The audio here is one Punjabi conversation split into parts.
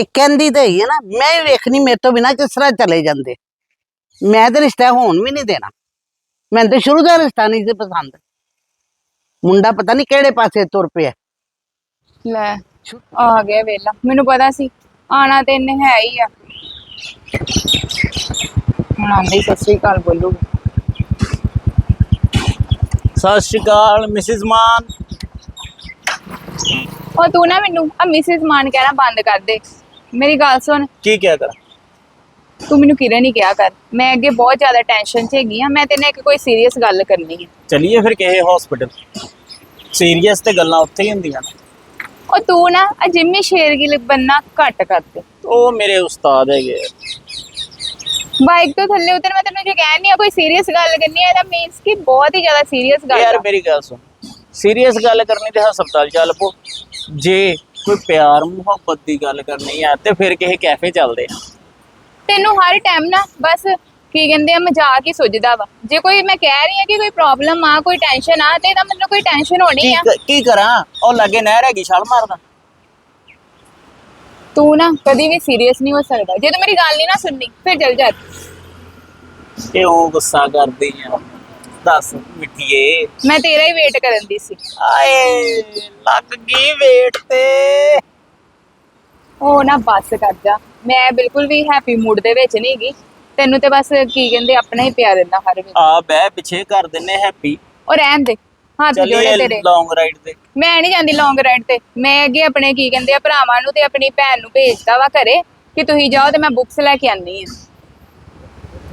ਇਹ ਕਹਿੰਦੀ ਤਾਂ ਹੀ ਹੈ ਨਾ ਮੈਂ ਵੀ ਵੇਖਣੀ ਮੇਰੇ ਤੋਂ ਬਿਨਾ ਕਿਸ ਤਰ੍ਹਾਂ ਚਲੇ ਜਾਂਦੇ? ਮੈਂ ਤਾਂ ਰਿਸ਼ਤਾ ਹੋਣ ਵੀ ਨਹੀਂ ਦੇਣਾ। ਮੈਨੂੰ ਤਾਂ ਸ਼ੁਰੂ ਦਾ ਰਿਸ਼ਤਾ ਨਹੀਂ ਸੀ ਪਸੰਦ। ਮੁੰਡਾ ਪਤਾ ਨਹੀਂ ਕਿਹੜੇ ਪਾਸੇ ਤੁਰ ਪਿਆ। ਲੈ ਆ ਗਿਆ ਵੇਲਾ। ਮੈਨੂੰ ਪਤਾ ਸੀ ਆਣਾ ਤੇ ਇਹਨੇ ਹੈ ਹੀ ਆ। ਹੁਣ ਆਂਦੇ ਹੀ ਸਤਿ ਸ੍ਰੀ ਅਕਾਲ ਬੋਲੂ। ਸਤਿ ਸ਼੍ਰੀ ਅਕਾਲ ਮਿਸਿਸ ਮਾਨ। ਉਹ ਤੂੰ ਨਾ ਮੈਨੂੰ ਆ ਮਿਸਿਸ ਮਾਨ ਕਹਿਣਾ ਬੰਦ ਕਰ ਦੇ। ਮੇਰੀ ਗੱਲ ਸੁਣ। ਕੀ ਕਿਹਾ ਕਰ ਤੂੰ ਮੈਨੂੰ ਕਿਰਨ ਹੀ ਕਿਹਾ ਕਰ। ਮੈਂ ਅੱਗੇ ਬਹੁਤ ਜ਼ਿਆਦਾ ਟੈਨਸ਼ਨ 'ਚ ਹੈਗੀ ਆ। ਮੈਂ ਤੇਰੇ ਨਾਲ ਇੱਕ ਕੋਈ ਸੀਰੀਅਸ ਗੱਲ ਕਰਨੀ ਹੈ ਚਲਿਏ ਫਿਰ ਕਿਸੇ ਹਸਪੀਟਲ ਸੀਰੀਅਸ ਤੇ ਗੱਲਾਂ ਉੱਥੇ ਹੀ ਹੁੰਦੀਆਂ ਨੇ। ਉਹ ਤੂੰ ਨਾ ਆ ਜਿੰਮੀ ਸ਼ੇਰਗਿਲ ਬੰਨਾ ਘੱਟ ਕਰ ਦੇ। ਉਹ ਮੇਰੇ ਉਸਤਾਦ ਹੈਗੇ ਆ। ਬਾਈਕ ਤੋਂ ਥੱਲੇ ਉਤਰ ਮੈਂ ਤੈਨੂੰ ਜੇ ਕਹਿ ਨਹੀਂ ਆ ਕੋਈ ਸੀਰੀਅਸ ਗੱਲ ਕਰਨੀ ਹੈ ਇਹਦਾ ਮੀਨਸ ਕਿ ਬਹੁਤ ਹੀ ਜ਼ਿਆਦਾ ਸੀਰੀਅਸ ਗੱਲ ਯਾਰ ਆ। ਮੇਰੀ ਗੱਲ ਸੁਣ। ਸੀਰੀਅਸ ਗੱਲ ਕਰਨੀ ਤੇ ਹਸਪਤਾਲ ਚੱਲ ਪੋ ਜੇ ਕੋਈ ਪਿਆਰ ਮੁਹੱਬਤ ਦੀ ਗੱਲ ਕਰਨੀ ਆ ਤੇ ਫਿਰ ਕਿਸੇ ਕੈਫੇ ਚੱਲਦੇ ਆ। ਤੈਨੂੰ ਹਰ ਟਾਈਮ ਨਾ ਬਸ ਕੀ ਕਹਿੰਦੇ ਆ ਮਜ਼ਾਕ ਹੀ ਸੁਝਦਾ ਵਾ। ਜੇ ਕੋਈ ਮੈਂ ਕਹਿ ਰਹੀ ਹਾਂ ਕਿ ਕੋਈ ਪ੍ਰੋਬਲਮ ਆ ਕੋਈ ਟੈਨਸ਼ਨ ਆ ਤੇ ਇਹਦਾ ਮਤਲਬ ਕੋਈ ਟੈਨਸ਼ਨ ਹੋਣੀ ਕੀ ਆ। ਕ- ਕੀ ਕਰਾਂ? ਉਹ ਲੱਗੇ ਨਹਿਰ ਹੈਗੀ ਛਾਲ ਮਾਰਦਾ। ਤੂੰ ਨਾ ਕਦੀ ਵੀ ਸੀਰੀਅਸ ਨਹੀਂ ਹੋ ਸਕਦਾ। ਜੇ ਤੂੰ ਮੇਰੀ ਗੱਲ ਨਹੀਂ ਨਾ ਸੁਣਨੀ ਫਿਰ ਚੱਲ ਜਾ। ਕਿਉਂ ਗੁੱਸਾ ਕਰਦੀ ਆ? ਦੱਸ ਮਿੱਠੀਏ। ਮੈਂ ਤੇਰਾ ਹੀ ਵੇਟ ਕਰਨ ਦੀ ਸੀ। ਆਏ ਲੱਗ ਗਈ ਵੇਟ ਤੇ। ਉਹ ਨਾ ਬੱਸ ਕਰ ਜਾ। ਮੈਂ ਬਿਲਕੁਲ ਵੀ ਹੈਪੀ ਮੂਡ ਦੇ ਵਿੱਚ ਨਹੀਂ ਹੈਗੀ। ਤੈਨੂੰ ਤੇ ਬਸ ਕੀ ਕਹਿੰਦੇ ਆਪਣਾ ਹੀ ਪਿਆਰ ਦਿੰਦਾ ਹਰ ਵੇਲੇ। ਆ ਬਹਿ ਪਿੱਛੇ ਕਰ ਦਿੰਨੇ ਹੈਪੀ ਉਹ ਰਹਿਣ ਦੇ ਹੱਥ ਜੋੜੇ ਤੇਰੇ। ਲੌਂਗ ਰਾਈਡ ਤੇ। ਮੈਂ ਨਹੀਂ ਜਾਂਦੀ ਲੌਂਗ ਰਾਈਡ ਤੇ। ਮੈਂ ਅੱਗੇ ਆਪਣੇ ਕੀ ਕਹਿੰਦੇ ਆ ਭਰਾਵਾਂ ਨੂੰ ਤੇ ਆਪਣੀ ਭੈਣ ਨੂੰ ਭੇਜਦਾ ਵਾ ਘਰੇ ਕਿ ਤੁਸੀਂ ਜਾਓ ਤੇ ਮੈਂ ਬੁੱਕਸ ਲੈ ਕੇ ਆਨੀ ਆ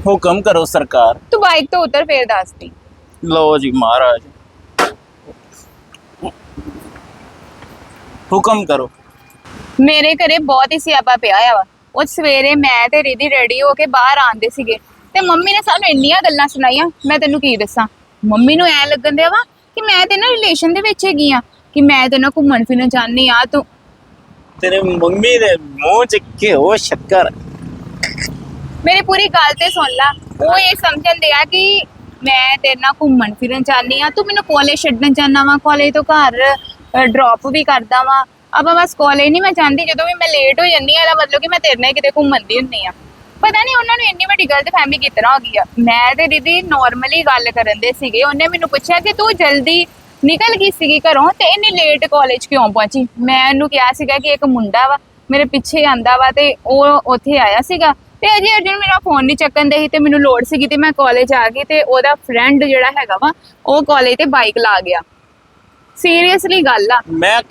ਹੁਕਮ ਕਰੋ ਸਰਕਾਰ। ਤੂੰ ਬਾਈਕ ਤੋਂ ਉਤਰ ਫੇਰ ਦੱਸਦੀ ਲਓ ਜੀ ਮਹਾਰਾਜ। ਹੁਕਮ ਕਰੋ। ਮੇਰੇ ਘਰੇ ਬਹੁਤ ਹੀ ਸਿਆਪਾ ਪਿਆ ਆ ਵਾ। ਉਹ ਸਵੇਰੇ ਮੈਂ ਤੇ ਰਿਦੀ ਰੈਡੀ ਹੋ ਕੇ ਬਾਹਰ ਆਂਦੇ ਸੀਗੇ। ਤੇ ਮੰਮੀ ਨੇ ਸਾਨੂੰ ਇੰਨੀਆਂ ਗੱਲਾਂ ਸੁਣਾਈਆਂ ਮੈਂ ਤੈਨੂੰ ਕੀ ਦੱਸਾਂ? ਮੰਮੀ ਨੂੰ ਐ ਲੱਗਣ ਦਿਆ ਵਾ ਕਿ ਮੈਂ ਤੇ ਨਾ ਰਿਲੇਸ਼ਨ ਦੇ ਵਿੱਚ ਹੈਗੀ ਆ ਕਿ ਮੈਂ ਤੇ ਨਾ ਘੁੰਮਣ ਫਿਰਨ ਚਾਹਨੀ ਆ ਤੂੰ। ਤੇਰੇ ਮੰਮੀ ਦੇ ਮੂੰਹ ਚ ਘਿਓ ਸ਼ੱਕਰ। ਮੇਰੀ ਪੂਰੀ ਗੱਲ ਤੇ ਸੁਣ ਲਾ। ਉਹ ਇਹ ਸਮਝਣ ਦਿਆ ਕਿ ਮੈਂ ਤੇਰੇ ਨਾਲ ਘੁੰਮਣ ਫਿਰਨ ਚਾਹਨੀ ਆ ਤੂੰ ਮੈਨੂੰ ਕਾਲਜ ਛੱਡਣ ਚਾਹਨਾ ਵਾ ਕਾਲਜ ਤੋਂ ਘਰ ਡ੍ਰੌਪ ਵੀ ਕਰਦਾ ਵਾ। ਆਪਾਂ ਬਸ ਕਾਲਜ ਨਹੀਂ ਮੈਂ ਚਾਹੁੰਦੀ ਜਦੋਂ ਵੀ ਮੈਂ ਲੇਟ ਹੋ ਜੰਨੀ ਆ ਇਹਦਾ ਮਤਲਬ ਕਿ ਮੈਂ ਤੇਰੇ ਨਾਲ ਕਿਤੇ ਘੁੰਮਣ ਦੀ ਹੁੰਨੀ ਆ ਪਤਾ ਨਹੀਂ ਉਹਨਾਂ ਨੂੰ ਇੰਨੀ ਵੱਡੀ ਗਲਤ ਫਹਿਮੀ ਕਿਸ ਹੋ ਗਈ ਆ। ਮੈਂ ਤੇ ਦੀਦੀ ਨਾਰਮਲੀ ਗੱਲ ਕਰਨ ਦੇ ਸੀਗੇ। ਉਹਨੇ ਮੈਨੂੰ ਪੁੱਛਿਆ ਕਿ ਤੂੰ ਜਲਦੀ ਨਿਕਲ ਗਈ ਸੀਗੀ ਘਰੋਂ ਤੇ ਇੰਨੀ ਲੇਟ ਕਾਲਜ ਕਿਉਂ ਪਹੁੰਚੀ? ਮੈਂ ਉਹਨੂੰ ਕਿਹਾ ਸੀਗਾ ਕਿ ਇੱਕ ਮੁੰਡਾ ਵਾ ਮੇਰੇ ਪਿੱਛੇ ਆਂਦਾ ਵਾ ਤੇ ਉਹ ਉੱਥੇ ਆਇਆ ਸੀਗਾ। ਤੇ ਅਜੇ ਅਰਜੁਨ ਮੇਰਾ ਫੋਨ ਨਹੀਂ ਚੱਕਣ ਦੇ ਸੀ ਤੇ ਮੈਨੂੰ ਲੋੜ ਸੀਗੀ ਤੇ ਮੈਂ ਕਾਲਜ ਆ ਗਈ ਤੇ ਉਹਦਾ ਫਰੈਂਡ ਜਿਹੜਾ ਹੈਗਾ ਵਾ ਉਹ ਕਾਲਜ ਤੇ ਬਾਈਕ ਲਾ ਗਿਆ। ਸੀਰੀਅਸਲੀ ਗੱਲ ਆ। ਮੈਂ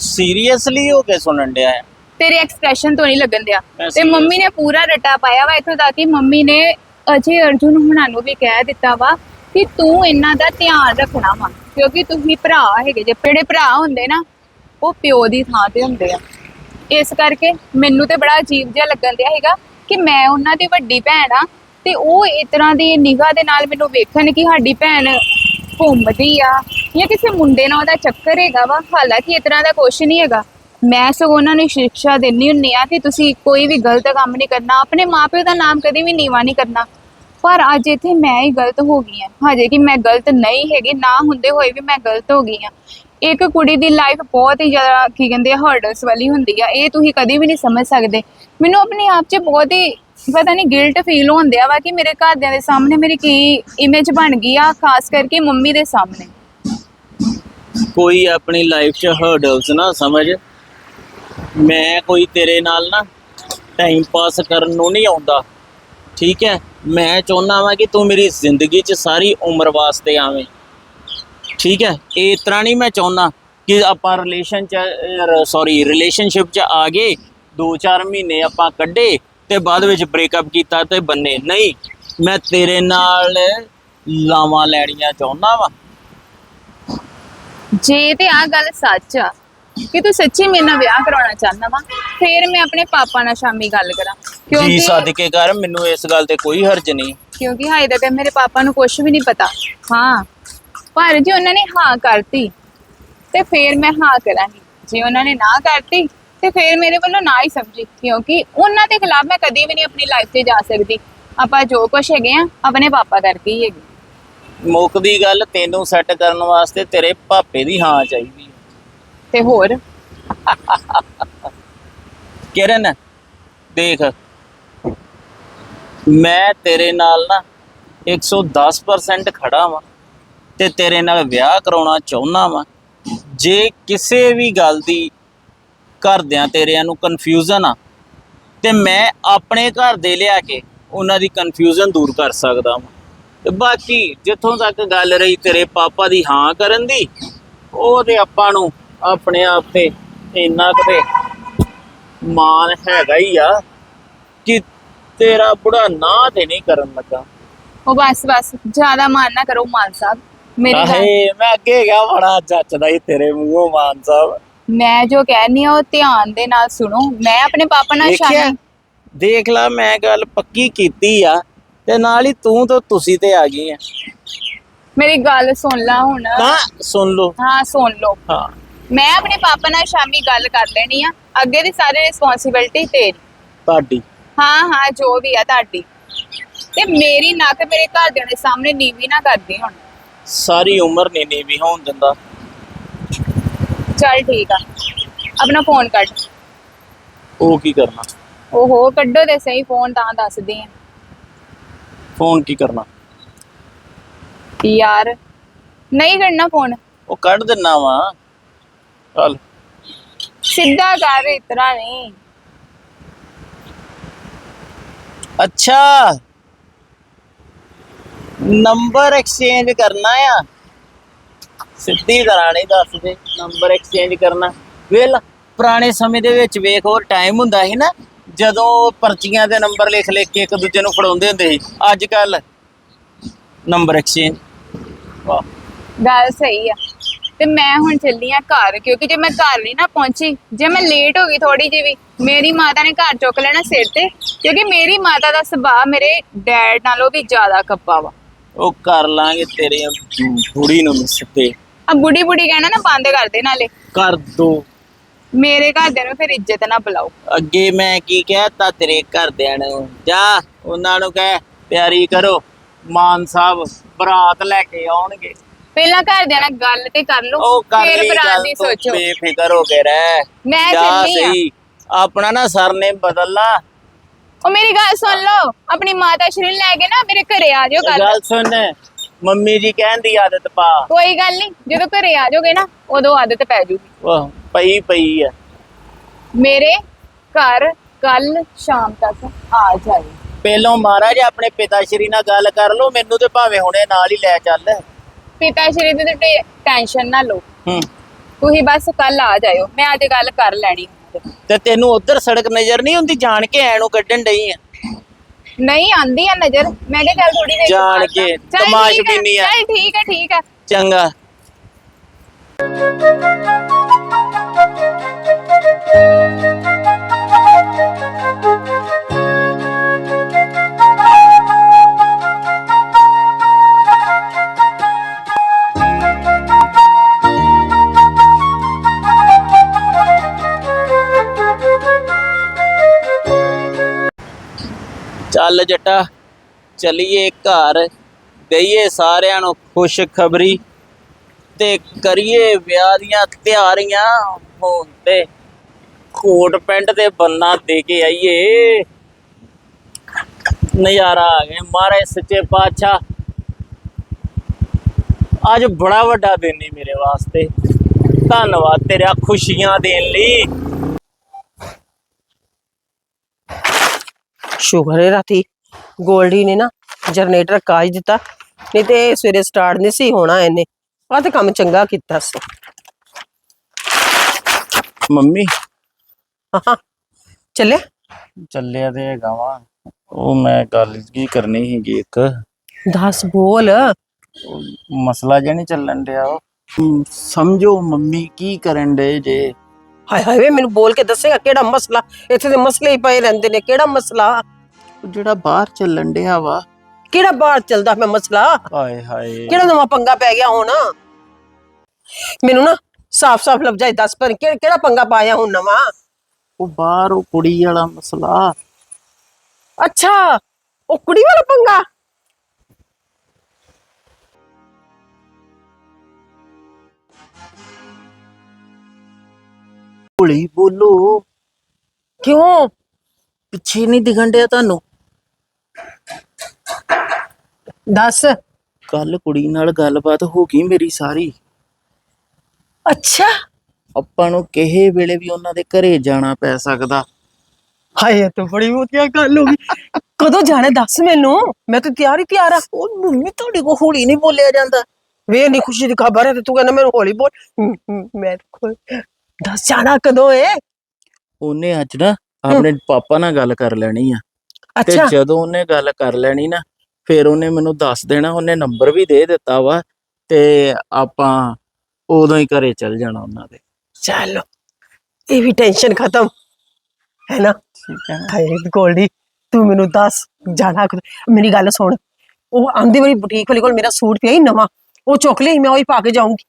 ਸੀਰੀਅਸਲੀ ਹੋ ਕੇ ਸੁਣਨ ਡਿਆ ਆ ਤੇਰੇ ਐਕਸਪ੍ਰੈਸ਼ਨ ਤੋਂ ਨਹੀਂ ਲੱਗਣ ਦਿਆ। ਤੇ ਮੰਮੀ ਨੇ ਪੂਰਾ ਰੱਟਾ ਪਾਇਆ ਵਾ ਇੱਥੋਂ ਤੱਕ ਕਿ ਮੰਮੀ ਨੇ ਅਜੇ ਅਰਜੁਨ ਹੁਣਾਂ ਨੂੰ ਵੀ ਕਹਿ ਦਿੱਤਾ ਵਾ ਕਿ ਤੂੰ ਇਹਨਾਂ ਦਾ ਧਿਆਨ ਰੱਖਣਾ ਵਾ ਕਿਉਂਕਿ ਤੁਸੀਂ ਭਰਾ ਹੈਗੇ ਜੇ ਜਿਹੜੇ ਭਰਾ ਹੁੰਦੇ ਨਾ ਉਹ ਪਿਓ ਦੀ ਥਾਂ ਤੇ ਹੁੰਦੇ ਆ। ਇਸ ਕਰਕੇ ਮੈਨੂੰ ਤੇ ਬੜਾ ਅਜੀਬ ਜਿਹਾ ਲੱਗਣ ਦਿਆ ਹੈਗਾ ਕਿ ਮੈਂ ਉਹਨਾਂ ਦੀ ਵੱਡੀ ਭੈਣ ਆ ਤੇ ਉਹ ਇਸ ਤਰ੍ਹਾਂ ਦੀ ਨਿਗਾਹ ਦੇ ਨਾਲ ਮੈਨੂੰ ਵੇਖਣ ਕਿ ਸਾਡੀ ਭੈਣ ਘੁੰਮਦੀ ਆ ਜਾਂ ਕਿਸੇ ਮੁੰਡੇ ਨਾਲ ਉਹਦਾ ਚੱਕਰ ਹੈਗਾ ਵਾ, ਹਾਲਾਂਕਿ ਇਸ ਤਰ੍ਹਾਂ ਦਾ ਕੁਝ ਨਹੀਂ ਹੈਗਾ। ਮੈਂ ਸਗੋਂ ਉਹਨਾਂ ਨੂੰ ਸਿੱਖਿਆ ਦਿੰਨੀ ਹੁੰਨੀ ਆ ਕਿ ਤੁਸੀਂ ਕੋਈ ਵੀ ਗਲਤ ਕੰਮ ਨਹੀਂ ਕਰਨਾ, ਆਪਣੇ ਮਾਪਿਓ ਦਾ ਨਾਮ ਕਦੇ ਵੀ ਨੀਵਾ ਨਹੀਂ ਕਰਨਾ। ਪਰ ਅੱਜ ਇੱਥੇ ਮੈਂ ਹੀ ਗਲਤ ਹੋ ਗਈ ਹਾਂ ਹਜੇ ਕਿ ਮੈਂ ਗਲਤ ਨਹੀਂ ਹੈਗੀ, ਨਾ ਹੁੰਦੇ ਹੋਏ ਵੀ ਮੈਂ ਗਲਤ ਹੋ ਗਈ ਹਾਂ ਇੱਕ ਕੁੜੀ ਦੀ ਲਾਈਫ ਬਹੁਤ ਹੀ ਜ਼ਿਆਦਾ ਕੀ ਕਹਿੰਦੇ ਹਰਡਲਸ ਵਾਲੀ ਹੁੰਦੀ ਆ। ਇਹ ਤੁਸੀਂ ਕਦੀ ਵੀ ਨਹੀਂ ਸਮਝ ਸਕਦੇ। ਮੈਨੂੰ ਆਪਣੇ ਆਪ 'ਚ ਬਹੁਤ ਹੀ ਪਤਾ ਨਹੀਂ ਗਿਲਟ ਫੀਲ ਹੁੰਦਿਆ ਵਾ ਕਿ ਮੇਰੇ ਘਰਦਿਆਂ ਦੇ ਸਾਹਮਣੇ ਮੇਰੀ ਕੀ ਇਮੇਜ ਬਣ ਗਈ ਆ, ਖਾਸ ਕਰਕੇ ਮੰਮੀ ਦੇ ਸਾਹਮਣੇ। ਕੋਈ ਆਪਣੀ ਲਾਈਫ 'ਚ ਹਰਡਲਸ ਨਾ ਸਮਝ। ਮੈਂ ਕੋਈ ਤੇਰੇ ਨਾਲ ਨਾ ਟਾਈਮ ਪਾਸ ਕਰਨ ਨੂੰ ਨਹੀਂ ਆਉਂਦਾ। ਠੀਕ ਹੈ? ਮੈਂ ਚਾਹੁੰਦਾ ਵਾਂ ਕਿ ਤੂੰ ਮੇਰੀ ਜ਼ਿੰਦਗੀ 'ਚ ਸਾਰੀ ਉਮਰ ਵਾਸਤੇ ਆਵੇਂ। ਠੀਕ ਹੈ? ਇਸ ਤਰ੍ਹਾਂ ਨਹੀਂ ਮੈਂ ਚਾਹੁੰਦਾ ਕਿ ਆਪਾਂ ਰਿਲੇਸ਼ਨ 'ਚ ਸੌਰੀ ਰਿਲੇਸ਼ਨਸ਼ਿਪ 'ਚ ਆ ਗਏ 2-4 ਮਹੀਨੇ ਆਪਾਂ ਕੱਢੇ ਤੇ ਬਾਅਦ ਵਿੱਚ ਬ੍ਰੇਕਅਪ ਕੀਤਾ ਤੇ ਬੰਨੇ। ਨਹੀਂ ਮੈਂ ਤੇਰੇ ਨਾਲ ਲਾਵਾਂ ਲੈਣੀਆਂ ਚਾਹੁੰਦਾ ਵਾਂ। ਜੇ ਤੇ ਆ ਗੱਲ ਸੱਚ ਆ ਕਿ ਤੂੰ ਸੱਚੀ ਮੇਰੇ ਨਾਲ ਵਿਆਹ ਕਰਾਉਣਾ ਚਾਹੁੰਦਾ ਵਾ ਫੇਰ ਮੈਂ ਆਪਣੇ ਪਾਪਾ ਨਾਲ ਸ਼ਾਮੀ ਗੱਲ ਕਰਾਂ। ਜੀ ਸਦਕੇ ਕਰ ਮੈਨੂੰ ਇਸ ਗੱਲ ਤੇ ਕੋਈ ਹਰਜ ਨਹੀਂ। ਕਿਉਂਕਿ ਹਾਏ ਤੱਕ ਮੇਰੇ ਪਾਪਾ ਨੂੰ ਕੁਝ ਵੀ ਨਹੀਂ ਪਤਾ। ਹਾਂ ਪਰ ਜੇ ਉਹਨਾਂ ਨੇ ਹਾਂ ਕਰਤੀ ਤੇ ਫੇਰ ਮੈਂ ਹਾਂ ਕਰਾਂਗੀ। ਜੇ ਉਹਨਾਂ ਨੇ ਨਾ ਕਰਤੀ ਤੇ ਫੇਰ ਮੇਰੇ ਵੱਲੋਂ ਨਾ ਹੀ ਸਮਝੀ ਕਿਉਂਕਿ ਉਹਨਾਂ ਦੇ ਖਿਲਾਫ ਮੈਂ ਕਦੀ ਵੀ ਨਹੀਂ ਆਪਣੀ ਲਾਈਫ 'ਤੇ ਜਾ ਸਕਦੀ। ਆਪਾਂ ਜੋ ਕੁਛ ਹੈਗੇ ਆ ਆਪਣੇ ਪਾਪਾ ਕਰਕੇ ਹੀ ਹੈਗੇ। ਮੁੱਕਦੀ ਗੱਲ ਤੈਨੂੰ ਸੈੱਟ ਕਰਨ ਵਾਸਤੇ ਤੇਰੇ ਭਾਪੇ ਦੀ ਹਾਂ ਚਾਹੀਦੀ ਹੈ। ਤੇ ਹੋਰ? ਕਿਰਨ ਦੇਖ। ਮੈਂ ਤੇਰੇ ਨਾਲ ਨਾ 110% ਖੜਾ ਵਾਂ। ਤੇ ਤੇਰੇ ਨਾਲ ਵਿਆਹ ਕਰਾਉਣਾ ਚਾਹੁੰਦਾ ਵਾਂ। ਜੇ ਕਿਸੇ ਵੀ ਗੱਲ ਦੀ ਘਰਦਿਆਂ ਤੇਰਿਆਂ ਨੂੰ ਕਨਫਿਊਜ਼ਨ ਆ, ਤੇ ਮੈਂ ਆਪਣੇ ਘਰ ਦੇ ਲਿਆ ਕੇ ਉਹਨਾਂ ਦੀ ਕਨਫਿਊਜ਼ਨ ਦੂਰ ਕਰ ਸਕਦਾ ਵਾਂ। ਤੇ ਬਾਕੀ ਜਿੱਥੋਂ ਤੱਕ ਗੱਲ ਰਹੀ ਤੇਰੇ ਪਾਪਾ ਦੀ ਹਾਂ ਕਰਨ ਦੀ, ਉਹ ਤੇ ਆਪਾਂ ਨੂੰ ਆਪਣੇ ਆਪ ਤੇ ਇੰਨਾ ਕੁ ਤੇ ਮਾਨ ਹੈਗਾ ਹੀ ਆ ਕਿ ਤੇਰਾ ਬੁੜਾ ਨਾ ਤੇ ਨਹੀਂ ਕਰਨ ਲੱਗਾ। ਉਹ ਬਸ ਬਸ, ਜ਼ਿਆਦਾ ਮਾਨ ਨਾ ਕਰੋ ਮਾਨ ਸਾਹਿਬ। ਮੇਰੀ ਗੱਲ ਆਹੇ ਮੈਂ ਅੱਗੇ ਗਿਆ ਬੜਾ ਜੱਚਦਾ ਹੀ ਤੇਰੇ ਮੂੰਹੋਂ ਮਾਨ ਸਾਹਿਬ। ਮੈਂ ਜੋ ਕਹਿਨੀ ਆ ਉਹ ਧਿਆਨ ਦੇ ਨਾਲ ਸੁਣੋ। ਮੈਂ ਆਪਣੇ ਪਾਪਾ ਨਾਲ ਦੇਖਿਆ ਸ਼ਾਮੀ ਦੇਖ ਲਾ ਮੈਂ ਗੱਲ ਪੱਕੀ ਕੀਤੀ ਆ ਤੇ ਨਾਲ ਹੀ ਤੂੰ ਤਾਂ ਤੁਸੀਂ ਤੇ ਆ ਗਈ ਆ। ਮੇਰੀ ਗੱਲ ਸੁਣ ਲਾ ਹੁਣ। ਤਾਂ ਸੁਣ ਲਓ। ਹਾਂ ਸੁਣ ਲਓ। ਹਾਂ। ਮੈਂ ਆਪਣੇ ਪਾਪਾ ਨਾਲ ਸ਼ਾਮੀ ਗੱਲ ਕਰ ਲੈਣੀ ਆ। ਅੱਗੇ ਦੀ ਸਾਰੀ ਰਿਸਪੌਂਸਿਬਿਲਟੀ ਤੇਰੀ। ਤੁਹਾਡੀ। ਹਾਂ ਹਾਂ ਜੋ ਵੀ ਆ ਤੁਹਾਡੀ। ਤੇ ਮੇਰੀ ਨੱਕ ਮੇਰੇ ਘਰਦਿਆਂ ਦੇ ਸਾਹਮਣੇ ਨੀਵੀਂ ਨਾ ਕਰਦੀ ਹੁਣ। ਸਾਰੀ ਉਮਰ ਨਹੀਂ ਨੀ ਵੀ ਹੋਣ ਦਿੰਦਾ। ਚੱਲ ਠੀਕ ਆ। ਆਪਣਾ ਫੋਨ ਕੱਢ। ਉਹ ਕੀ ਕਰਨਾ? ਓਹੋ ਕੱਢੋ ਤੇ ਸਹੀ ਫੋਨ ਤਾਂ ਦੱਸਦੀ ਆ। ਫੋਨ ਕੀ ਕਰਨਾ? ਯਾਰ ਨਹੀਂ ਕਰਨਾ ਫੋਨ ਉਹ ਕੱਢ ਦਿੰਨਾ ਵਾ। ਚੱਲ। ਸਿੱਧਾ ਕਰ ਇਤਰਾ ਨਹੀਂ। ਅੱਛਾ। ਨੰਬਰ ਐਕਸਚੇਂਜ ਕਰਨਾ ਆ। ਸਿੱਧੀ ਤਰ੍ਹਾਂ ਨਹੀਂ ਦੱਸ ਨੰਬਰ ਐਕਸਚੇਂਜ ਕਰਨਾ। ਵੇਲ ਪੁਰਾਣੇ ਸਮੇਂ ਦੇ ਵਿੱਚ ਵੇਖ, ਹੋਰ ਟਾਈਮ ਹੁੰਦਾ ਸੀ ਨਾ, ਜਦੋਂ ਪਰਚੀਆਂ ਦੇ ਨੰਬਰ ਲਿਖ ਲਿਖ ਕੇ ਇੱਕ ਦੂਜੇ ਨੂੰ ਫੜਾਉਂਦੇ ਹੁੰਦੇ ਸੀ। ਅੱਜ ਕੱਲ ਨੰਬਰ ਐਕਸਚੇਂਜ। ਵਾਹ। ਗੱਲ ਸਹੀ ਆ। ਤੇ ਮੈਂ ਹੁਣ ਚੱਲੀ ਆ ਘਰ, ਕਿਉਂਕਿ ਜੇ ਮੈਂ ਘਰ ਨਹੀਂ ਨਾ ਪਹੁੰਚੀ, ਜੇ ਮੈਂ ਲੇਟ ਹੋ ਗਈ ਥੋੜੀ ਜਿਹੀ ਵੀ, ਮੇਰੀ ਮਾਤਾ ਨੇ ਘਰ ਚੁੱਕ ਲੈਣਾ ਸਿਰ ਤੇ, ਕਿਉਂਕਿ ਮੇਰੀ ਮਾਤਾ ਦਾ ਸੁਭਾਅ ਮੇਰੇ ਡੈਡ ਨਾਲੋਂ ਵੀ ਜ਼ਿਆਦਾ ਕੱਪਾ ਵਾ। ਉਹ ਕਰ ਲਾਂਗੇ ਤੇਰੇ ਬੁੜੀ ਨੂੰ ਮਿਸਤੇ ਆ ਬੁੜੀ ਬੁੜੀ ਕਹਿਣਾ ਨਾ ਬੰਦ ਕਰ ਦੇ ਨਾਲੇ। ਕਰ ਦੋ। ਮੇਰੇ ਘਰਦਿਆਂ ਨੂੰ ਫਿਰ ਇੱਜ਼ਤ ਨਾ ਬੁਲਾਓ। ਅੱਗੇ ਮੈਂ ਕੀ ਕਹਿਤਾ ਤੇਰੇ ਘਰਦਿਆਂ ਨੂੰ। ਜਾ ਉਹਨਾਂ ਨੂੰ ਕਹਿ ਤਿਆਰੀ ਕਰੋ। ਮਾਨ ਸਾਹਿਬ ਬਰਾਤ ਲੈ ਕੇ ਆਉਣਗੇ। ਪਹਿਲਾਂ ਘਰਦਿਆਂ ਨਾਲ ਗੱਲ ਤੇ ਕਰ ਲਓ ਉਹ ਕਰ ਫਿਰ ਲਈ ਬਰਾਤ ਗੱਲ ਦੀ ਤੂੰ ਸੋਚੋ। ਬੇਫਿਕਰ ਹੋ ਕੇ ਰਹਿ। ਮੈਂ ਜਾ ਆ। ਸਹੀ। ਆਪਣਾ ਨਾ ਸਰਨੇ ਬਦਲ ਲਾ ਉਹ ਮੇਰੀ ਗੱਲ ਸੁਣ ਲਓ ਆਪਣੀ ਮਾਤਾ ਸ਼੍ਰੀ ਲੈ ਕੇ ਨਾ ਮੇਰੇ ਘਰੇ ਆ ਜਾਓ ਗੱਲ ਸੁਣ ਮੰਮੀ ਜੀ ਕਹਿਣ ਦੀ ਆਦਤ ਪਾ। ਕੋਈ ਗੱਲ ਨਹੀਂ ਜਦੋਂ ਘਰੇ ਆ ਜਾਓਗੇ ਨਾ ਉਦੋਂ ਆਦਤ ਪੈ ਜੂਗੀ। ਉਹ ਪਈ ਪਈ ਆ। ਮੇਰੇ ਘਰ ਕੱਲ ਸ਼ਾਮ ਤੱਕ ਆ ਜਾਏ ਪਹਿਲੋਂ ਮਹਾਰਾਜ ਆਪਣੇ ਪਿਤਾ ਸ਼੍ਰੀ ਨਾਲ ਗੱਲ ਕਰ ਲਓ ਮੈਨੂੰ ਤੇ ਭਾਵੇਂ ਹੁਣੇ ਨਾਲ ਹੀ ਲੈ ਚੱਲ। ਪਿਤਾ ਸ਼੍ਰੀ ਦੀ ਤੇ ਟੈਨਸ਼ਨ ਨਾ ਲਓ। ਹੂੰ। ਤੁਸੀਂ ਬਸ ਕੱਲ ਆ ਜਾਇਓ ਮੈਂ ਅੱਜ ਗੱਲ ਕਰ ਲੈਣੀ। ਤੇ ਤੈਨੂੰ ਉਧਰ ਸੜਕ ਨਜ਼ਰ ਨਹੀਂ ਹੁੰਦੀ ਜਾਣ ਕੇ ਐ ਨੂੰ ਕੱਢਣ ਡਈ ਆ ਨਹੀਂ ਆਂਦੀ ਆ ਨਜ਼ਰ। ਮੈਂ ਕਿਹਾ ਚੱਲ ਥੋੜੀ ਦੇਰ ਜਾਣ ਕੇ, ਤਮਾਸ਼ ਆ, ਬੀਨੀ ਆ। ਚੱਲ ਠੀਕ ਹੈ ਠੀਕ ਹੈ। ਚੰਗਾ। ਚੱਲ ਜੱਟਾ, ਚਲੀਏ ਘਰ ਦਈਏ ਸਾਰਿਆਂ ਨੂੰ ਖੁਸ਼ ਖਬਰੀ ਤੇ ਕਰੀਏ ਵਿਆਹ ਦੀਆਂ ਤਿਆਰੀਆਂ ਹੋਣ ਤੇ। ਕੋਟ ਪੈਂਟ ਤੇ ਬੰਨਾ ਦੇ ਕੇ ਆਈਏ। ਨਜ਼ਾਰਾ ਆ ਗਿਆ ਮਹਾਰਾਜ ਸੱਚੇ ਪਾਤਸ਼ਾਹ। ਅੱਜ ਬੜਾ ਵੱਡਾ ਦਿਨ ਈ ਮੇਰੇ ਵਾਸਤੇ। ਧੰਨਵਾਦ ਤੇਰਾ ਖੁਸ਼ੀਆਂ ਦੇਣ ਲਈ। ਸ਼ੁਕਰ ਹੈ ਰਾਤੀ ਗੋਲਡੀ ਨੇ ਨਾ ਜਨਰੇਟਰ ਕਾਜ ਦਿੱਤਾ ਨਹੀਂ ਤੇ ਸਵੇਰੇ ਸਟਾਰਟ ਨਹੀਂ ਸੀ ਹੋਣਾ ਇਹਨੇ। ਆਹ ਤੇ ਕੰਮ ਚੰਗਾ ਕੀਤਾ ਸੀ। ਮੰਮੀ? ਹਾਂ ਚੱਲੇ? ਚੱਲਿਆ ਤੇ ਹੈਗਾ ਵਾ। ਉਹ ਮੈਂ ਗੱਲ ਕੀ ਕਰਨੀ ਸੀਗੀ ਇੱਕ। ਦੱਸ ਬੋਲ। ਉਹ ਮਸਲਾ ਜਿਹਾ ਨਹੀਂ ਚੱਲਣ ਡਿਆ। ਉਹ ਸਮਝੋ ਮੰਮੀ ਕੀ ਕਰਨ ਡੇ ਜੇ। ਹਾਏ ਹਾਏ ਵੇ ਮੈਨੂੰ ਬੋਲ ਕੇ ਦੱਸੇਗਾ ਕਿਹੜਾ ਮਸਲਾ? ਇੱਥੇ ਦੇ ਮਸਲੇ ਹੀ ਪਏ ਰਹਿੰਦੇ ਨੇ ਕਿਹੜਾ ਮਸਲਾ? ਉਹ ਜਿਹੜਾ ਬਾਹਰ ਚੱਲਣ ਡਿਆ ਵਾ। ਕਿਹੜਾ ਬਾਹਰ ਚੱਲਦਾ ਮੈਂ ਮਸਲਾ? ਹਾਏ ਹਾਏ। ਕਿਹੜਾ ਨਵਾਂ ਪੰਗਾ ਪੈ ਗਿਆ ਹੁਣ? ਮੈਨੂੰ ਨਾ ਸਾਫ਼-ਸਾਫ਼ ਲੱਭ ਜਾਏ ਦੱਸ ਪਰ ਕਿਹੜਾ ਪੰਗਾ ਪਾਇਆ ਹੁਣ ਨਵਾਂ? ਉਹ ਬਾਹਰ ਉਹ ਕੁੜੀ ਵਾਲਾ ਮਸਲਾ। ਅੱਛਾ ਉਹ ਕੁੜੀ ਵਾਲਾ ਪੰਗਾ? ਹੌਲੀ ਬੋਲੋ ਕਿਉਂ ਪਿੱਛੇ ਨਹੀਂ ਦਿਖਣ ਡਿਆ ਤੁਹਾਨੂੰ ਦੱਸ ਕੱਲ ਕੁੜੀ ਨਾਲ ਗੱਲਬਾਤ ਹੋ ਗਈ ਮੇਰੀ ਸਾਰੀ ਅੱਛਾ ਆਪਾਂ ਨੂੰ ਕਿਸੇ ਵੇਲੇ ਵੀ ਉਹਨਾਂ ਦੇ ਘਰੇ ਜਾਣਾ ਪੈ ਸਕਦਾ ਹਾਏ ਇਹ ਤਾਂ ਬੜੀ ਵਧੀਆ ਗੱਲ ਹੋ ਗਈ ਕਦੋਂ ਜਾਣਾ ਦੱਸ ਮੈਨੂੰ ਮੈਂ ਤਾਂ ਤਿਆਰ ਹੀ ਤਿਆਰ ਆ ਉਹ ਮੰਮੀ ਤੁਹਾਡੇ ਕੋ ਹੌਲੀ ਨਹੀਂ ਬੋਲਿਆ ਜਾਂਦਾ ਵੇ ਨਹੀਂ ਖੁਸ਼ੀ ਦੀ ਖਬਰ ਹੈ ਤੇ ਤੂੰ ਕਹਿੰਦਾ ਮੈਨੂੰ ਹੌਲੀ ਬੋਲ ਹਮ, ਹਮ, ਮੈਂ ਤਾਂ ਖੁਸ਼- ਦੱਸ ਜਾਣਾ ਕਦੋਂ ਏ? ਉਹਨੇ ਅੱਜ ਨਾ ਆਪਣੇ ਪਾਪਾ ਨਾਲ ਗੱਲ ਕਰ ਲੈਣੀ ਆ। ਤੇ ਅੱਛਾ। ਜਦੋਂ ਉਹਨੇ ਗੱਲ ਕਰ ਲੈਣੀ ਨਾ ਫਿਰ ਉਹਨੇ ਮੈਨੂੰ ਦੱਸ ਦੇਣਾ ਉਹਨੇ ਨੰਬਰ ਵੀ ਦੇ ਦਿੱਤਾ ਵਾ ਤੇ ਆਪਾਂ ਉਦੋਂ ਹੀ ਘਰੇ ਚੱਲ ਜਾਣਾ ਉਹਨਾਂ ਦੇ। ਚਲੋ ਇਹ ਵੀ ਟੈਨਸ਼ਨ ਖਤਮ ਹੈ ਨਾ? ਠੀਕ ਹੈ ਹਾਏ ਗੋਲਡੀ ਤੂੰ ਮੈਨੂੰ ਦੱਸ ਜਾਣਾ ਕਦੋਂ? ਮੇਰੀ ਗੱਲ ਸੁਣ ਉਹ ਆਂਦੀ ਵਾਰੀ ਬੁਟੀਕ ਵਾਲੇ ਕੋਲ ਮੇਰਾ ਸੂਟ ਪਿਆ ਹੀ ਨਵਾਂ ਉਹ ਚੁੱਕ ਲਈ ਮੈਂ ਉਹੀ ਪਾ ਕੇ ਜਾਊਂਗੀ।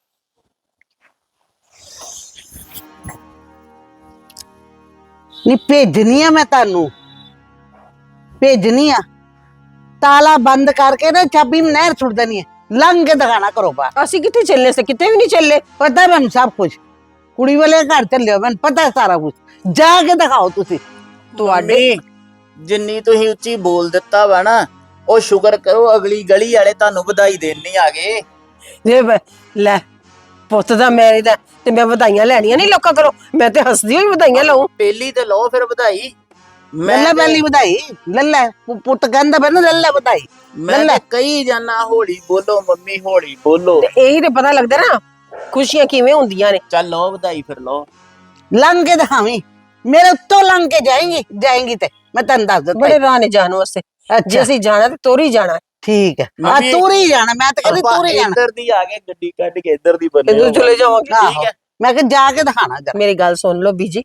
ਨਹੀਂ ਭੇਜਣੀ ਆ ਮੈਂ ਤੁਹਾਨੂੰ। ਭੇਜਣੀ ਆ। ਤਾਲਾ ਬੰਦ ਕਰਕੇ ਨਾ ਚਾਬੀ ਨਹਿਰ ਸੁੱਟ ਦੇਣੀ ਹੈ ਲੰਘ ਕੇ ਦਿਖਾਣਾ ਕਰੋ ਬਾਹਰ। ਅਸੀਂ ਕਿੱਥੇ ਚੱਲਨੇ ਸੀ? ਕਿਤੇ ਵੀ ਨਹੀਂ ਚੱਲੇ। ਪਤਾ ਮੈਨੂੰ ਸਭ ਕੁਝ ਕੁੜੀ ਵਾਲੇ ਘਰ ਚੱਲਿਓ ਮੈਨੂੰ ਪਤਾ ਸਾਰਾ ਕੁਝ ਜਾ ਕੇ ਦਿਖਾਓ ਤੁਸੀਂ। ਤੁਹਾਡੇ ਜਿੰਨੀ ਤੁਸੀਂ ਉੱਚੀ ਬੋਲ ਦਿੱਤਾ ਵਾ ਨਾ ਉਹ ਸ਼ੁਕਰ ਕਰੋ ਅਗਲੀ ਗਲੀ ਵਾਲੇ ਤੁਹਾਨੂੰ ਵਧਾਈ ਦੇਣ ਨਹੀਂ ਆ ਗਏ। ਜੇ ਲੈ ਪੁੱਤ ਦਾ ਮੇਰੇ ਦਾ ਤੇ ਮੈਂ ਵਧਾਈਆਂ ਲੈਣੀਆਂ ਨਹੀਂ ਲੋਕਾਂ ਕਰੋ ਮੈਂ ਤੇ ਹੱਸਦੀ ਹੋਈ ਵਧਾਈਆਂ ਲਊ। ਪਹਿਲੀ ਤੇ ਲਓ ਫਿਰ ਵਧਾਈ। ਮੈਂ ਲੱਲਾ ਤੇ- ਪਹਿਲੀ ਵਧਾਈ। ਲੱਲਾ ਪੁ- ਪੁੱਤ ਕਹਿੰਦਾ ਬੈਨ ਲੱਲਾ ਵਧਾਈ। ਮੈਂ। ਤੇ ਕਈ ਜਾਨਾ ਹੌਲੀ ਬੋਲੋ ਮੰਮੀ ਹੌਲੀ ਬੋਲੋ। ਤੇ ਇਹੀ ਤੇ ਪਤਾ ਲੱਗਦਾ ਨਾ ਖੁਸ਼ੀਆਂ ਕਿਵੇਂ ਹੁੰਦੀਆਂ ਨੇ। ਚੱਲ ਲਓ ਵਧਾਈ ਫਿਰ ਲਓ। ਲੰਘ ਕੇ ਦਿਖਾਵੀਂ। ਮੇਰੇ ਉੱਤੋਂ ਲੰਘ ਕੇ ਜਾਏਂਗੀ ਜਾਏਂਗੀ ਤੇ। ਮੈਂ ਤੈਨੂੰ ਦੱਸ ਦਿੱਤਾ ਬੜੇ ਰਾਹ ਨੇ ਜਾਣ ਵਾਸਤੇ। ਜੇ ਅੱਛਾ। ਅਸੀਂ ਜਾਣਾ ਤੇ ਤੋਰੀ ਜਾਣਾ। ਠੀਕ ਹੈ। ਆ ਮੰਮੀ- ਜਾਣਾ ਮੈਂ ਤਾਂ ਕਹਿੰਦੀ ਆਪਾਂ ਤੂੰ ਹੀ ਜਾਣਾ। ਇੱਧਰ ਦੀ ਆ ਕੇ ਗੱਡੀ ਕੱਢ ਕੇ ਇੱਧਰ ਦੀ ਬੰਨੇ ਇਧਰ ਚਲੇ ਜਾਵਾਂਗੇ। ਆਹੋ। ਠੀਕ ਹੈ। ਮੈਂ ਕਿ ਜਾ ਕੇ ਦਿਖਾਣਾ ਜਰਾ ਮੇਰੀ ਗੱਲ ਸੁਣ ਲਓ ਬੀਜੀ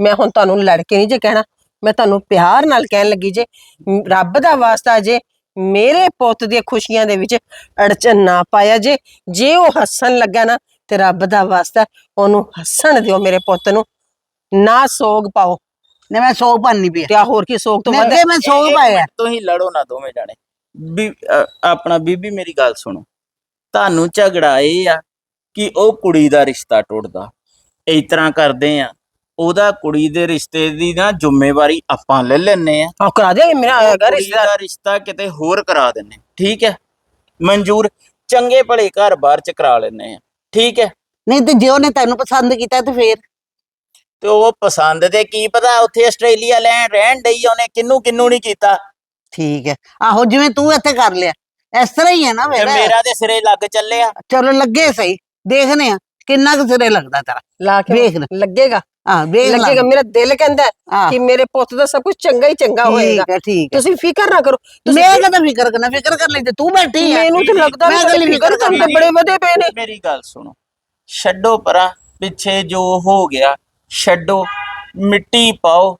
ਮੈਂ ਹੁਣ ਤੁਹਾਨੂੰ ਲੜ ਕੇ ਨਹੀਂ ਜੇ ਕਹਿਣਾ ਮੈਂ ਤੁਹਾਨੂੰ ਪਿਆਰ ਨਾਲ ਕਹਿਣ ਲੱਗੀ ਜੇ ਮ, ਰੱਬ ਦਾ ਵਾਸਤਾ ਜੇ ਮੇਰੇ ਪੁੱਤ ਦੀਆਂ ਖੁਸ਼ੀਆਂ ਦੇ ਵਿੱਚ ਅੜਚਨ ਨਾ ਪਾਇਆ ਜੇ ਜੇ ਉਹ ਹੱਸਣ ਲੱਗਾ ਨਾ ਤੇ ਰੱਬ ਦਾ ਵਾਸਤਾ ਉਹਨੂੰ ਹੱਸਣ ਦਿਓ ਮੇਰੇ ਪੁੱਤ ਨੂੰ। ਨਾ ਸੋਗ ਪਾਓ। ਨੇ ਮੈਂ ਸੌ ਪੰਨੀ ਪਿਆ। ਤੇ ਆਹ ਹੋਰ ਕੀ ਸੋਗ ਤੋਂ ਵੱਧ ਮੈਂ ਸੌ ਇੱਕ ਪਾਇਆ ਮਿੰਟ ਤੁਸੀਂ ਲੜੋ ਨਾ ਦੋਵੇਂ ਜਾਣੇ। ਵੀ ਅ, ਆਪਣਾ ਬੀਬੀ ਮੇਰੀ ਗੱਲ ਸੁਣੋ। ਤੁਹਾਨੂੰ ਝਗੜਾ ਇਹ ਆ ਕਿ ਉਹ ਕੁੜੀ ਦਾ ਰਿਸ਼ਤਾ ਟੁੱਟਦਾ। ਇਸ ਤਰ੍ਹਾਂ ਕਰਦੇ ਆ। ਉਹਦਾ ਕੁੜੀ ਦੇ ਰਿਸ਼ਤੇ ਦੀ ਨਾ ਜ਼ਿੰਮੇਵਾਰੀ ਆਪਾਂ ਲੈ ਲੈਨੇ ਆ। ਆਹ ਕਰਾ ਦੇ ਮੇਰਾ ਉਹ ਹੈਗਾ ਕੁੜੀ ਦਾ ਰਿਸ਼ਤਾ ਕਿਤੇ ਹੋਰ ਕਰਾ ਦਿੰਨੇ ਠੀਕ ਹੈ? ਮਨਜ਼ੂਰ ਚੰਗੇ ਭਲੇ ਘਰ ਬਾਹਰ ਚ ਕਰਾ ਲੈਨੇ ਆ। ਠੀਕ ਹੈ? ਨਹੀਂ ਤੇ ਜੇ ਉਹਨੇ ਤੈਨੂੰ ਪਸੰਦ ਕੀਤਾ ਤੇ ਫੇਰ? ਤੇ ਉਹ ਪਸੰਦ ਤੇ ਕੀ ਪਤਾ ਉੱਥੇ ਆਸਟ੍ਰੇਲੀਆ ਲੈਣ ਰਹਿਣ ਡਈ ਉਹਨੇ ਕਿੰਨੂੰ ਕਿੰਨੂੰ ਨਹੀਂ ਕੀਤਾ। ਠੀਕ ਹੈ। ਆਹੋ ਜਿਵੇਂ ਤੂੰ ਇੱਥੇ ਕਰ ਲਿਆ। ਇਸ ਤਰ੍ਹਾਂ ਹੀ ਹੈ ਨਾ ਤੇ ਮੇਰਾ ਮੇਰਾ ਤੇ ਸਿਰੇ ਲੱਗ ਚੱਲਿਆ। ਚਲੋ ਲੱਗੇ ਸਹੀ। ਦੇਖਨੇ ਆ ਕਿੰਨਾ ਕੁ ਸਿਰੇ ਲੱਗਦਾ ਤੇਰਾ। ਲਾ ਕੇ ਵੇਖ ਲੈ। ਲੱਗੇਗਾ। ਹਾਂ ਵੇਖ ਲੱਗੇਗਾ। ਮੇਰਾ ਦਿਲ ਕਹਿੰਦਾ ਹੈ ਹਾਂ। ਕਿ ਮੇਰੇ ਪੁੱਤ ਦਾ ਸਭ ਕੁਝ ਚੰਗਾ ਹੀ ਚੰਗਾ ਹੋਏਗਾ ਠੀਕ ਹੈ ਠੀਕ ਹੈ। ਤੁਸੀਂ ਫਿਕਰ ਨਾ ਕਰੋ। ਤੁਸੀਂ ਮੈਂ ਕਦਾ ਫਿਕਰ ਕਰਨਾ? ਫਿਕਰ ਕਰ ਲਈ ਤੇ ਤੂੰ ਬੈਠੀ ਹੈ। ਮੈਨੂੰ ਤਾਂ ਲੱਗਦਾ ਮੈਂ ਮੈਂ ਅਗਲੀ ਫਿਕਰ ਫਿਕਰ ਕਰਦੇ ਬੜੇ ਵਧੇ ਪਏ ਨੇ। ਮੇਰੀ ਗੱਲ ਸੁਣੋ। ਛੱਡੋ ਪਰਾਂ। ਪਿੱਛੇ ਜੋ ਹੋ ਗਿਆ ਛੱਡੋ ਮਿੱਟੀ ਪਾਓ।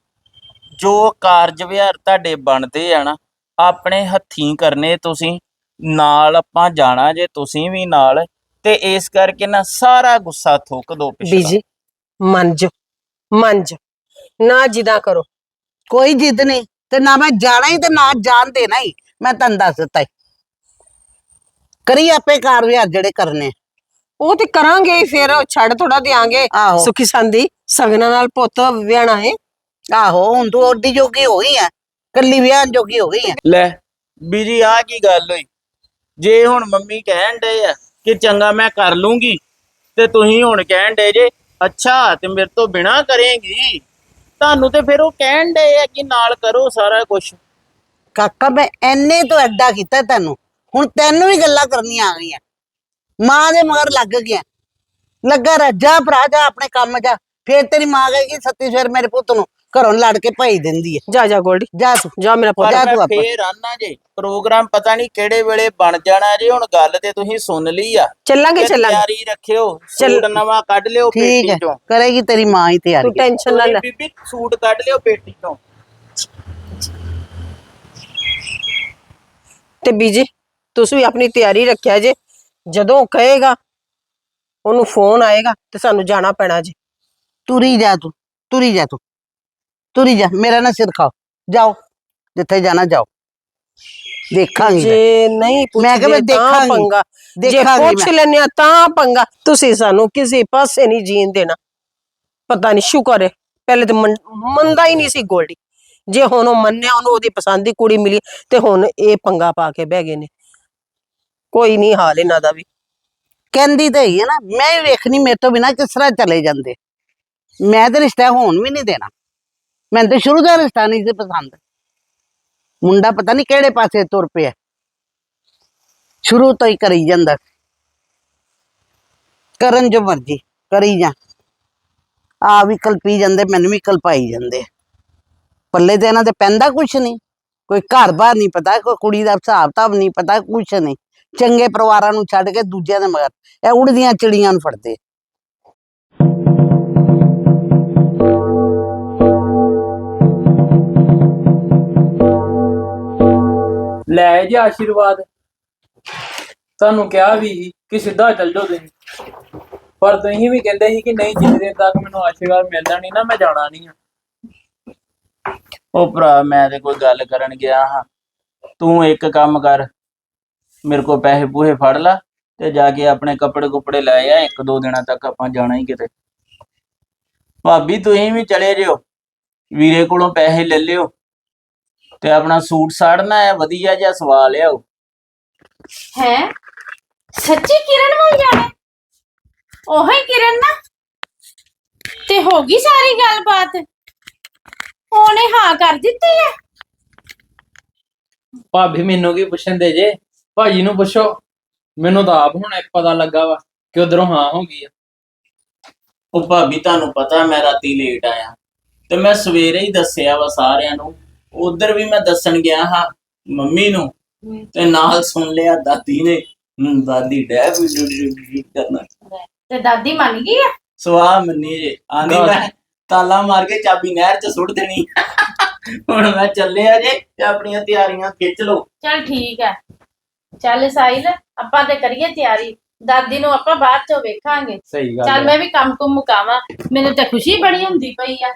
ਜੋ ਕਾਰਜ ਵਿਹਾਰ ਤੁਹਾਡੇ ਬਣਦੇ ਆ ਨਾ ਆਪਣੇ ਹੱਥੀਂ ਕਰਨੇ ਤੁਸੀਂ ਨਾਲ ਆਪਾਂ ਜਾਣਾ ਜੇ ਤੁਸੀਂ ਵੀ ਨਾਲ ਤੇ ਇਸ ਕਰਕੇ ਨਾ ਸਾਰਾ ਗੁੱਸਾ ਥੁੱਕ ਦੋ ਪਿਛਲਾ। ਬੀਜੀ ਮੰਨ ਜੋ ਮੰਨ ਜੋ ਨਾ ਜਿਦਾ ਕਰੋ। ਕੋਈ ਜਿੱਦ ਨਹੀਂ ਤੇ ਨਾ ਮੈਂ ਜਾਣਾ ਹੀ ਤੇ ਨਾ ਜਾਣ ਦੇਣਾ ਹੀ ਮੈਂ ਤੈਨੂੰ ਦੱਸ ਦਿੱਤਾ ਈ। ਕਰੀ ਆਪੇ ਕਾਰ ਵਿਹਾਰ ਜਿਹੜੇ ਕਰਨੇ ਉਹ ਤੇ ਕਰਾਂਗੇ ਹੀ ਫਿਰ ਛੱਡ ਥੋੜਾ ਦਿਆਂਗੇ। ਆਹੋ। ਸੁਖੀ ਸੰਦੀ ਸਗਨਾਂ ਨਾਲ ਪੁੱਤ ਵਿਆਹਣਾ ਹੈ ਆਹੋ ਹੁਣ ਤੂੰ ਓਡੀ ਜੋਗੀ ਹੋ ਗਈ ਆ ਕੱਲੀ ਵਿਆਹ ਜੋਗੀ ਹੋ ਗਈ ਆ ਲੈ ਬੀਜੀ ਆ ਕੀ ਗੱਲ ਹੋਈ? ਜੇ ਹੁਣ ਮੰਮੀ ਕਹਿਣ ਡਏ ਆ ਕਿ ਚੰਗਾ ਮੈਂ ਕਰ ਲੂੰਗੀ ਤੇ ਤੁਸੀਂ ਹੁਣ ਕਹਿਣ ਡਏ ਜੇ ਅੱਛਾ ਤੇ ਮੇਰੇ ਤੋਂ ਬਿਨਾ ਕਰੇਂਗੀ। ਤੁਹਾਨੂੰ ਤੇ ਫਿਰ ਉਹ ਕਹਿਣ ਡਏ ਆ ਕਿ ਨਾਲ ਕਰੋ ਸਾਰਾ ਕੁਝ ਕਾਕਾ ਮੈਂ ਐਨੇ ਤੋਂ ਐਡਾ ਕੀਤਾ ਤੈਨੂੰ। ਹੁਣ ਤੈਨੂੰ ਵੀ ਗੱਲਾਂ ਕਰਨੀਆਂ ਆ ਗਈਆਂ। ਮਾਂ ਦੇ ਮਗਰ ਲੱਗ ਗਿਆ। ਲੱਗਾ ਰਹਿ ਜਾ ਭਰਾ ਜਾ ਆਪਣੇ ਕੰਮ ਜਾ। ਫੇਰ ਤੇਰੀ ਮਾਂ ਕਹੇਗੀ ਸੱਤੀ ਸਵੇਰ ਮੇਰੇ ਪੁੱਤ ਨੂੰ ਘਰੋਂ ਲੜ ਕੇ ਭੇਜ ਦਿੰਦੀ ਹੈ ਜਾ ਜਾ ਗੋਲਡੀ। ਜਾ ਤੂੰ। ਜਾ ਮੇਰਾ ਪੁੱਤ। ਪਰ ਜਾ ਮੈਂ ਤੂੰ ਆਪਣਾ। ਫੇਰ ਆਨਾ ਜੇ। ਪ੍ਰੋਗਰਾਮ ਪਤਾ ਨਹੀਂ ਕਿਹੜੇ ਵੇਲੇ ਬਣ ਜਾਣਾ ਜੇ। ਹੁਣ ਗੱਲ ਤੇ ਤੁਸੀਂ ਸੁਣ ਲਈ ਆ। ਚੱਲਾਂਗੇ ਤੇ ਚੱਲਾਂਗੇ। ਤਿਆਰੀ ਰੱਖਿਓ। ਚੱਲ- ਸੂਟ ਨਵਾਂ ਕੱਢ ਲਿਓ ਠੀਕ ਪੇਟੀ ਹੈ। ਚੋਂ। ਕਰੇਗੀ ਤੇਰੀ ਮਾਂ ਹੀ ਤਿਆਰੀ। ਤੂੰ ਟੈਨਸ਼ਨ ਨਾ ਲੈ। ਬੀਬੀ ਸੂਟ ਕੱਢ ਲਿਓ ਪੇਟੀ ਚੋਂ। ਤੇ ਬੀਜੀ ਤੁਸੀਂ ਵੀ ਆਪਣੀ ਤਿਆਰੀ ਰੱਖਿਆ ਜੇ। ਜਦੋਂ ਕਹੇਗਾ ਉਹਨੂੰ ਫੋਨ ਆਏਗਾ ਤੇ ਸਾਨੂੰ ਜਾਣਾ ਪੈਣਾ ਜੀ। ਤੁਰੀ ਜਾ ਤੂੰ ਤੁਰੀ ਜਾ ਤੂੰ ਤੁਰੀ ਜਾ ਮੇਰਾ ਨਾ ਸਿਰ ਖਾਓ ਜਾਓ ਜਿੱਥੇ ਜਾਣਾ ਜਾਓ। ਦੇਖਾਂਗੀ। ਜੇ ਨਹੀਂ ਮੈਂ ਕਿਹਾ ਮੈਂ ਦੇਖਾਂਗੀ। ਪੰਗਾ। ਜੇ ਪੁੱਛ। ਲੈਨੇ ਆ ਤਾਂ ਪੰਗਾ। ਤੁਸੀਂ ਸਾਨੂੰ ਕਿਸੇ ਪਾਸੇ ਨਹੀਂ ਜੀਣ ਦੇਣਾ। ਪਤਾ ਨਹੀਂ ਸ਼ੁਕਰ ਹੈ ਪਹਿਲੇ ਤਾਂ ਮੰਨ- ਮੰਨਦਾ ਹੀ ਨਹੀਂ ਸੀ ਗੋਲਡੀ। ਜੇ ਹੁਣ ਉਹ ਮੰਨਿਆ ਉਹਨੂੰ ਉਹਦੀ ਪਸੰਦ ਦੀ ਕੁੜੀ ਮਿਲੀ ਤੇ ਹੁਣ ਇਹ ਪੰਗਾ ਪਾ ਕੇ ਬਹਿ ਗਏ ਨੇ। ਕੋਈ ਨਹੀਂ ਹਾਲ ਇਹਨਾਂ ਦਾ ਵੀ। ਕਹਿੰਦੀ ਤਾਂ ਹੀ ਹੈ ਨਾ ਮੈਂ ਵੇਖਣੀ ਮੇਰੇ ਤੋਂ ਬਿਨਾ ਕਿਸ ਤਰ੍ਹਾਂ ਚਲੇ ਜਾਂਦੇ। ਮੈਂ ਤੇ ਰਿਸ਼ਤਾ ਹੋਣ ਵੀ ਨਹੀਂ ਦੇਣਾ। ਮੈਨੂੰ ਤੇ ਸ਼ੁਰੂ ਦਾ ਰਿਸ਼ਤਾ ਨਹੀਂ ਸੀ ਪਸੰਦ। ਮੁੰਡਾ ਪਤਾ ਨਹੀਂ ਕਿਹੜੇ ਪਾਸੇ ਤੁਰ ਪਿਆ। ਸ਼ੁਰੂ ਤੋਂ ਹੀ ਕਰੀ ਜਾਂਦਾ। ਕਰਨ ਜੋ ਮਰਜ਼ੀ ਕਰੀ ਜਾ। ਆ ਵੀ ਕਲਪੀ ਜਾਂਦੇ, ਮੈਨੂੰ ਵੀ ਕਲਪਾਈ ਜਾਂਦੇ। ਪੱਲੇ ਤੇ ਇਹਨਾਂ ਦੇ ਪੈਂਦਾ ਕੁਛ ਨਹੀਂ। ਕੋਈ ਘਰ ਬਾਰ ਨਹੀਂ ਪਤਾ, ਕੋਈ ਕੁੜੀ ਦਾ ਹਿਸਾਬ ਤਾਬ ਨਹੀਂ ਪਤਾ, ਕੁਛ ਨਹੀਂ। ਚੰਗੇ ਪਰਿਵਾਰਾਂ ਨੂੰ ਛੱਡ ਕੇ ਦੂਜਿਆਂ ਦੇ ਮਗਰ। ਇਹ ਉੜਦੀਆਂ ਚਿੜੀਆਂ ਨੂੰ ਫੜਦੇ। ਲੈ ਜੇ ਆਸ਼ੀਰਵਾਦ। ਤੁਹਾਨੂੰ ਕਿਹਾ ਵੀ ਸੀ ਕਿ ਸਿੱਧਾ ਚੱਲ ਜਾਓ ਤੁਸੀਂ। ਪਰ ਤੁਸੀਂ ਵੀ ਕਹਿੰਦੇ ਸੀ ਕਿ ਨਹੀਂ ਜਿੰਨੇ ਦਿਨ ਤੱਕ ਮੈਨੂੰ ਆਸ਼ੀਰਵਾਦ ਮਿਲਦਾ ਨਹੀਂ ਨਾ, ਮੈਂ ਜਾਣਾ ਨਹੀਂ ਆ। ਉਹ ਭਰਾ, ਮੈਂ ਤੇ ਕੋਈ ਗੱਲ ਕਰਨ ਗਿਆ ਹਾਂ। ਤੂੰ ਇੱਕ ਕੰਮ ਕਰ। ਮੇਰੇ ਕੋਲ ਪੈਸੇ ਪੂਹੇ ਫੜ ਲਾ ਤੇ ਜਾ ਕੇ ਆਪਣੇ ਕੱਪੜੇ ਕੁਪੜੇ ਲੈ ਆ। ਇੱਕ ਦੋ ਦਿਨਾਂ ਤੱਕ ਆਪਾਂ ਜਾਣਾ ਹੀ ਕਿਤੇ। ਭਾਬੀ, ਤੁਸੀਂ ਵੀ ਚਲੇ ਜਿਓ। ਵੀਰੇ ਕੋਲੋਂ ਪੈਸੇ ਲੈ ਲਿਓ। ਤੇ ਆਪਣਾ ਸੂਟ ਸਾੜਨਾ ਹੈ ਵਧੀਆ ਜਿਹਾ ਸਵਾ ਲਿਆਓ ਹੈ? ਸੱਚੀ ਕਿਰਨ ਵੱਲ ਜਾਣਾ ਉਹ ਹੀ ਕਿਰਨ ਨਾ? ਤੇ ਹੋ ਗਈ ਸਾਰੀ ਗੱਲਬਾਤ? ਉਹਨੇ ਹਾਂ ਕਰ ਦਿੱਤੀ ਹੈ? ਭਾਬੀ ਮੈਨੂੰ ਕੀ ਪੁੱਛਣ ਦੇ ਜੇ? ਭਾਜੀ ਨੂੰ ਪੁੱਛੋ। ਮੈਨੂੰ ਤਾਂ ਆਪ ਹੁਣ ਪਤਾ ਲੱਗਾ ਵਾ ਕਿ ਉਧਰੋਂ ਹਾਂ ਹੋ ਗਈ ਆ। ਉਹ ਭਾਬੀ ਤੁਹਾਨੂੰ ਪਤਾ ਮੈਂ ਰਾਤੀ ਲੇਟ ਆਇਆ। ਤੇ ਮੈਂ ਸਵੇਰੇ ਹੀ ਦੱਸਿਆ ਵਾ ਸਾਰਿਆਂ ਨੂੰ ਉਧਰ ਵੀ ਮੈਂ ਦੱਸਣ ਗਿਆ ਹਾਂ ਮੰਮੀ ਨੂੰ ਤੇ ਨਾਲ ਸੁਣ ਲਿਆ ਦਾਦੀ ਨੇ। ਦਾਦੀ ਡੈ ਵੀ ਕਰਨਾ। ਤੇ ਦਾਦੀ ਮੰਨ ਗਈ ਆ? ਸਵਾਹ ਮੰਨੀ ਜੇ। ਆਂਦੀ। ਮੈਂ ਤਾਲਾ ਮਾਰ ਕੇ ਚਾਬੀ ਨਹਿਰ 'ਚ ਸੁੱਟ ਦੇਣੀ। ਹੁਣ ਮੈਂ ਚੱਲਿਆ ਜੇ ਤੇ ਆਪਣੀਆਂ ਤਿਆਰੀਆਂ ਖਿੱਚ ਲਓ। ਚਲ ਠੀਕ ਹੈ ਚੱਲ ਸਾਹਿਲ ਆਪਾਂ ਤੇ ਕਰੀਏ ਤਿਆਰੀ। ਦਾਦੀ ਨੂੰ ਆਪਾਂ ਬਾਅਦ ਚੋਂ ਵੇਖਾਂਗੇ। ਸਹੀ ਚੱਲ ਮੈਂ ਵੀ ਕੰਮ ਕੁਮ ਮੁਕਾਵਾਂ। ਮੈਨੂੰ ਤਾਂ ਖੁਸ਼ੀ ਬੜੀ ਹੁੰਦੀ ਪਈ ਆ।